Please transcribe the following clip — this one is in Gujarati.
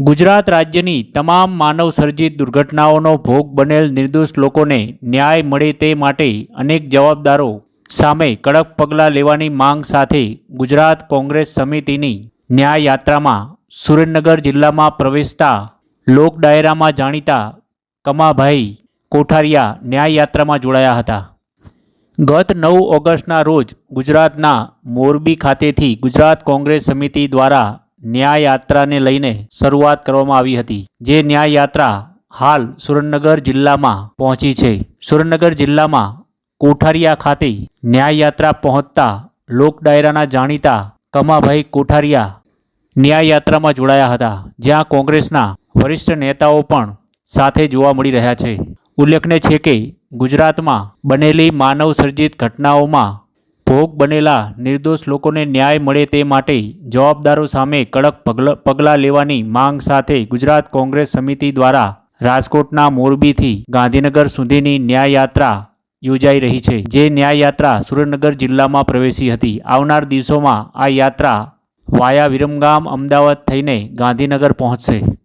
ગુજરાત રાજ્યની તમામ માનવ સર્જિત દુર્ઘટનાઓનો ભોગ બનેલ નિર્દોષ લોકોને ન્યાય મળે તે માટે અનેક જવાબદારો સામે કડક પગલાં લેવાની માંગ સાથે ગુજરાત કોંગ્રેસ સમિતિની ન્યાય યાત્રામાં સુરેન્દ્રનગર જિલ્લામાં પ્રવેશતા લોક ડાયરામાં જાણીતા કમાભાઈ કોઠારિયા ન્યાય યાત્રામાં જોડાયા હતા. ગત નવ ઓગસ્ટના રોજ ગુજરાતના મોરબી ખાતેથી ગુજરાત કોંગ્રેસ સમિતિ દ્વારા ન્યાય યાત્રાને લઈને શરૂઆત કરવામાં આવી હતી, જે ન્યાય યાત્રા હાલ સુરેન્દ્રનગર જિલ્લામાં પહોંચી છે. સુરેન્દ્રનગર જિલ્લામાં કોઠારિયા ખાતે ન્યાય યાત્રા પહોંચતા લોક ડાયરાના જાણીતા કમાભાઈ કોઠારિયા ન્યાય યાત્રામાં જોડાયા હતા, જ્યાં કોંગ્રેસના વરિષ્ઠ નેતાઓ પણ સાથે જોવા મળી રહ્યા છે. ઉલ્લેખનીય છે કે ગુજરાતમાં બનેલી માનવ સર્જિત ઘટનાઓમાં ભોગ બનેલા નિર્દોષ લોકોને ન્યાય મળે તે માટે જવાબદારો સામે કડક પગલ- લેવાની માંગ સાથે ગુજરાત કોંગ્રેસ સમિતિ દ્વારા રાજકોટના મોરબીથી ગાંધીનગર સુધીની ન્યાય યાત્રા યોજાઈ રહી છે. જે ન્યાય યાત્રા સુરેન્દ્રનગર જિલ્લામાં પ્રવેશી હતી. આવનાર દિવસોમાં આ યાત્રા વાયા વિરમગામ અમદાવાદ થઈને ગાંધીનગર પહોંચશે.